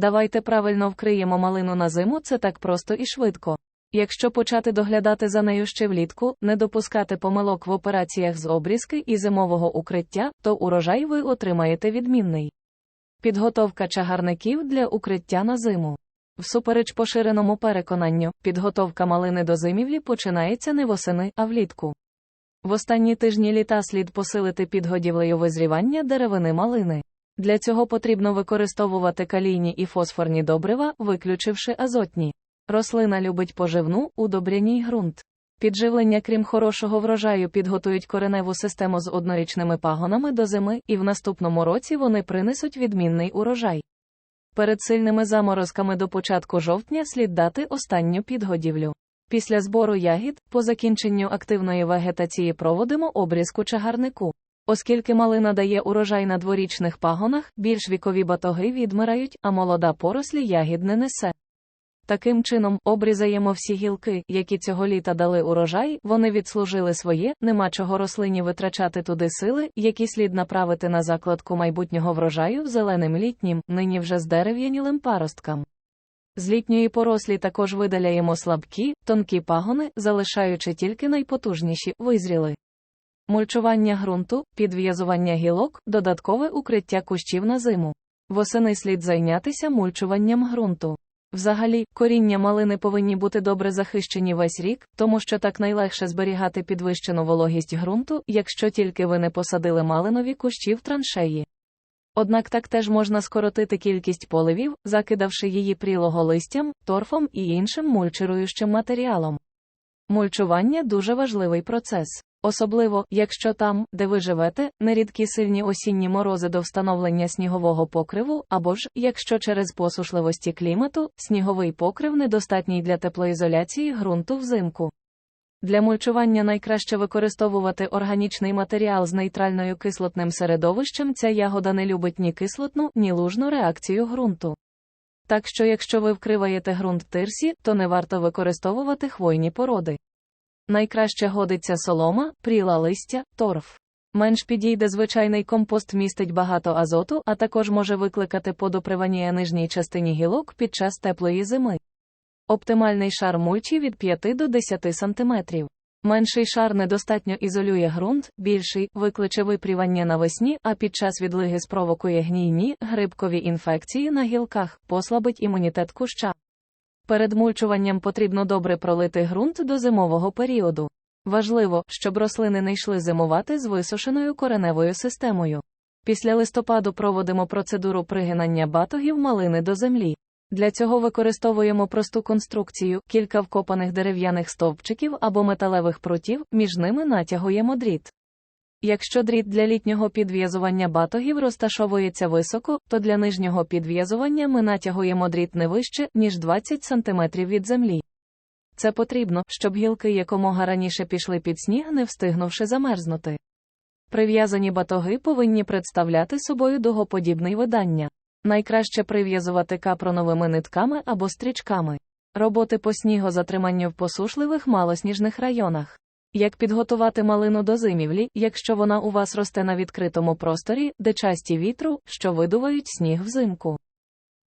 Давайте правильно вкриємо малину на зиму, це так просто і швидко. Якщо почати доглядати за нею ще влітку, не допускати помилок в операціях з обрізки і зимового укриття, то урожай ви отримаєте відмінний. Підготовка чагарників для укриття на зиму. Всупереч поширеному переконанню, підготовка малини до зимівлі починається не восени, а влітку. В останні тижні літа слід посилити підгодівлею визрівання деревини малини. Для цього потрібно використовувати калійні і фосфорні добрива, виключивши азотні. Рослина любить поживну, удобряній ґрунт. Підживлення, крім хорошого врожаю, підготують кореневу систему з однорічними пагонами до зими, і в наступному році вони принесуть відмінний урожай. Перед сильними заморозками до початку жовтня слід дати останню підгодівлю. Після збору ягід, по закінченню активної вегетації проводимо обрізку чагарнику. Оскільки малина дає урожай на дворічних пагонах, більш вікові батоги відмирають, а молода порослі ягід не несе. Таким чином, обрізаємо всі гілки, які цього літа дали урожай, вони відслужили своє, нема чого рослині витрачати туди сили, які слід направити на закладку майбутнього врожаю зеленим літнім, нині вже здерев'янілим паросткам. З літньої порослі також видаляємо слабкі, тонкі пагони, залишаючи тільки найпотужніші, визріли. Мульчування ґрунту, підв'язування гілок, додаткове укриття кущів на зиму. Восени слід зайнятися мульчуванням ґрунту. Взагалі, коріння малини повинні бути добре захищені весь рік, тому що так найлегше зберігати підвищену вологість ґрунту, якщо тільки ви не посадили малинові кущі в траншеї. Однак так теж можна скоротити кількість поливів, закидавши її прілого листям, торфом і іншим мульчируючим матеріалом. Мульчування дуже важливий процес. Особливо, якщо там, де ви живете, нерідкі сильні осінні морози до встановлення снігового покриву, або ж, якщо через посушливості клімату, сніговий покрив недостатній для теплоізоляції ґрунту взимку. Для мульчування найкраще використовувати органічний матеріал з нейтральною кислотним середовищем. Ця ягода не любить ні кислотну, ні лужну реакцію ґрунту. Так що, якщо ви вкриваєте ґрунт тирсі, то не варто використовувати хвойні породи. Найкраще годиться солома, пріла листя, торф. Менш підійде звичайний компост містить багато азоту, а також може викликати подопривання нижній частині гілок під час теплої зими. Оптимальний шар мульчі від 5 до 10 см. Менший шар недостатньо ізолює ґрунт, більший викличе випрівання навесні, а під час відлиги спровокує гнійні, грибкові інфекції на гілках, послабить імунітет куща. Перед мульчуванням потрібно добре пролити ґрунт до зимового періоду. Важливо, щоб рослини не йшли зимувати з висушеною кореневою системою. Після листопаду проводимо процедуру пригинання батогів малини до землі. Для цього використовуємо просту конструкцію, кілька вкопаних дерев'яних стовпчиків або металевих прутів, між ними натягуємо дріт. Якщо дріт для літнього підв'язування батогів розташовується високо, то для нижнього підв'язування ми натягуємо дріт не вище, ніж 20 см від землі. Це потрібно, щоб гілки якомога раніше пішли під сніг, не встигнувши замерзнути. Прив'язані батоги повинні представляти собою дугоподібний видання. Найкраще прив'язувати капроновими нитками або стрічками. Роботи по снігозатриманню в посушливих малосніжних районах. Як підготувати малину до зимівлі, якщо вона у вас росте на відкритому просторі, де часті вітру, що видувають сніг взимку?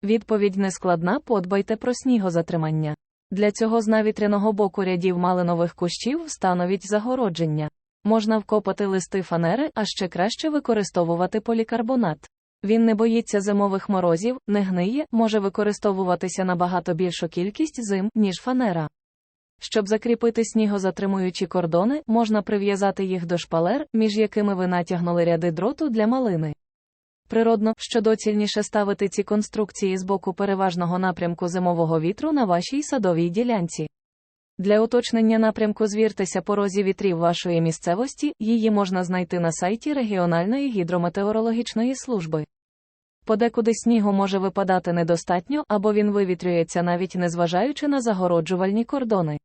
Відповідь нескладна, подбайте про снігозатримання. Для цього з навітряного боку рядів малинових кущів встановіть загородження. Можна вкопати листи фанери, а ще краще використовувати полікарбонат. Він не боїться зимових морозів, не гниє, може використовуватися набагато більшу кількість зим, ніж фанера. Щоб закріпити снігозатримуючі кордони, можна прив'язати їх до шпалер, між якими ви натягнули ряди дроту для малини. Природно, що доцільніше ставити ці конструкції з боку переважного напрямку зимового вітру на вашій садовій ділянці. Для уточнення напрямку звіртеся по розі вітрів вашої місцевості, її можна знайти на сайті регіональної гідрометеорологічної служби. Подекуди снігу може випадати недостатньо або він вивітрюється навіть незважаючи на загороджувальні кордони.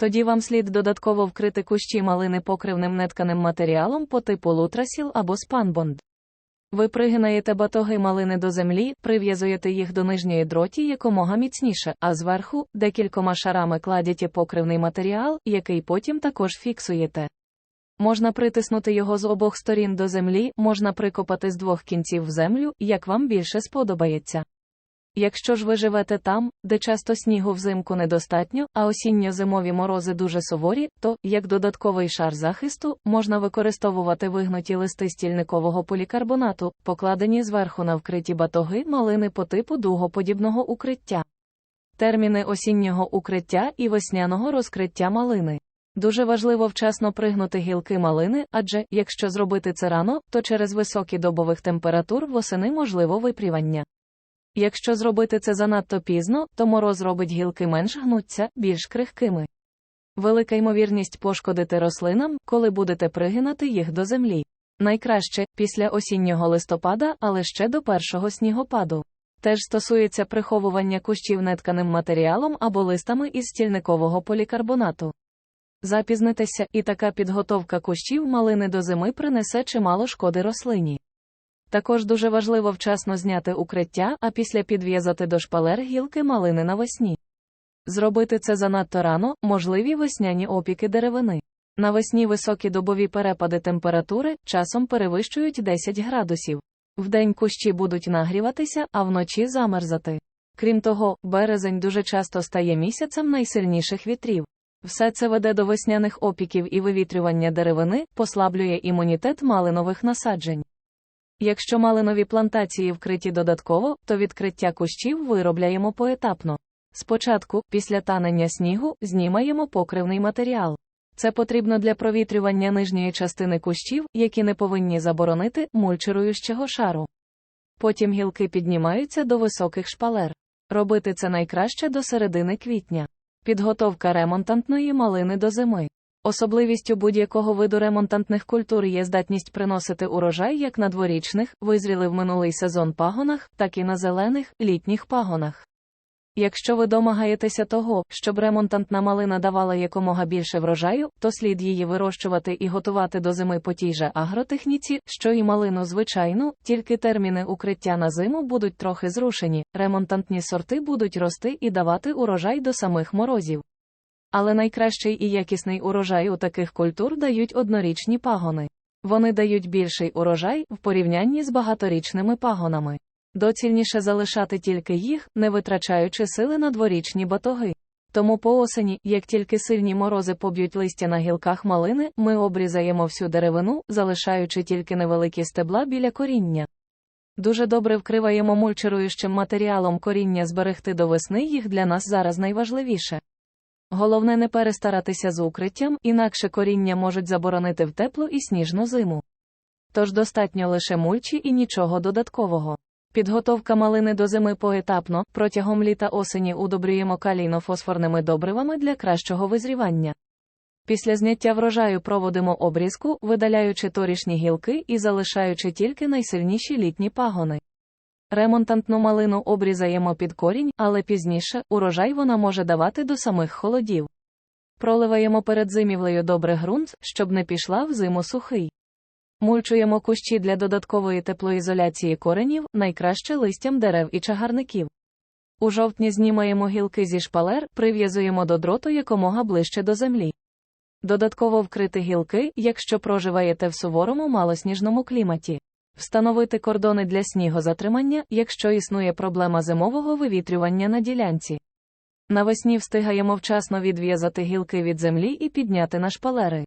Тоді вам слід додатково вкрити кущі малини покривним нетканим матеріалом по типу лутрасіл або спанбонд. Ви пригинаєте батоги малини до землі, прив'язуєте їх до нижньої дроті якомога міцніше, а зверху декількома шарами кладете покривний матеріал, який потім також фіксуєте. Можна притиснути його з обох сторін до землі, можна прикопати з двох кінців в землю, як вам більше сподобається. Якщо ж ви живете там, де часто снігу взимку недостатньо, а осінньо-зимові морози дуже суворі, то, як додатковий шар захисту, можна використовувати вигнуті листи стільникового полікарбонату, покладені зверху на вкриті батоги малини по типу дугоподібного укриття. Терміни осіннього укриття і весняного розкриття малини. Дуже важливо вчасно пригнути гілки малини, адже, якщо зробити це рано, то через високі добових температур восени можливо випрівання. Якщо зробити це занадто пізно, то мороз робить гілки менш гнуться, більш крихкими. Велика ймовірність пошкодити рослинам, коли будете пригинати їх до землі. Найкраще після осіннього листопада, але ще до першого снігопаду. Теж стосується приховування кущів нетканим матеріалом або листами із стільникового полікарбонату. Запізнитеся, і така підготовка кущів малини до зими принесе чимало шкоди рослині. Також дуже важливо вчасно зняти укриття, а після підв'язати до шпалер гілки малини навесні. Зробити це занадто рано, можливі весняні опіки деревини. Навесні високі добові перепади температури часом перевищують 10 градусів. Вдень кущі будуть нагріватися, а вночі замерзати. Крім того, березень дуже часто стає місяцем найсильніших вітрів. Все це веде до весняних опіків і вивітрювання деревини, послаблює імунітет малинових насаджень. Якщо малинові плантації вкриті додатково, то відкриття кущів виробляємо поетапно. Спочатку, після танення снігу, знімаємо покривний матеріал. Це потрібно для провітрювання нижньої частини кущів, які не повинні заборонити мульчируючого шару. Потім гілки піднімаються до високих шпалер. Робити це найкраще до середини квітня. Підготовка ремонтантної малини до зими. Особливістю будь-якого виду ремонтантних культур є здатність приносити урожай як на дворічних, визріли в минулий сезон пагонах, так і на зелених, літніх пагонах. Якщо ви домагаєтеся того, щоб ремонтантна малина давала якомога більше врожаю, то слід її вирощувати і готувати до зими по тій же агротехніці, що і малину звичайну, тільки терміни укриття на зиму будуть трохи зрушені, ремонтантні сорти будуть рости і давати урожай до самих морозів. Але найкращий і якісний урожай у таких культур дають однорічні пагони. Вони дають більший урожай в порівнянні з багаторічними пагонами. Доцільніше залишати тільки їх, не витрачаючи сили на дворічні батоги. Тому по осені, як тільки сильні морози поб'ють листя на гілках малини, ми обрізаємо всю деревину, залишаючи тільки невеликі стебла біля коріння. Дуже добре вкриваємо мульчируючим матеріалом коріння зберегти до весни їх для нас зараз найважливіше. Головне не перестаратися з укриттям, інакше коріння можуть заборонити в теплу і сніжну зиму. Тож достатньо лише мульчі і нічого додаткового. Підготовка малини до зими поетапно, протягом літа осені удобрюємо калійно-фосфорними добривами для кращого визрівання. Після зняття врожаю проводимо обрізку, видаляючи торішні гілки і залишаючи тільки найсильніші літні пагони. Ремонтантну малину обрізаємо під корінь, але пізніше урожай вона може давати до самих холодів. Проливаємо перед зимівлею добре ґрунт, щоб не пішла в зиму сухий. Мульчуємо кущі для додаткової теплоізоляції коренів, найкраще листям дерев і чагарників. У жовтні знімаємо гілки зі шпалер, прив'язуємо до дроту якомога ближче до землі. Додатково вкрити гілки, якщо проживаєте в суворому малосніжному кліматі. Встановити кордони для снігозатримання, якщо існує проблема зимового вивітрювання на ділянці. Навесні встигаємо вчасно відв'язати гілки від землі і підняти на шпалери.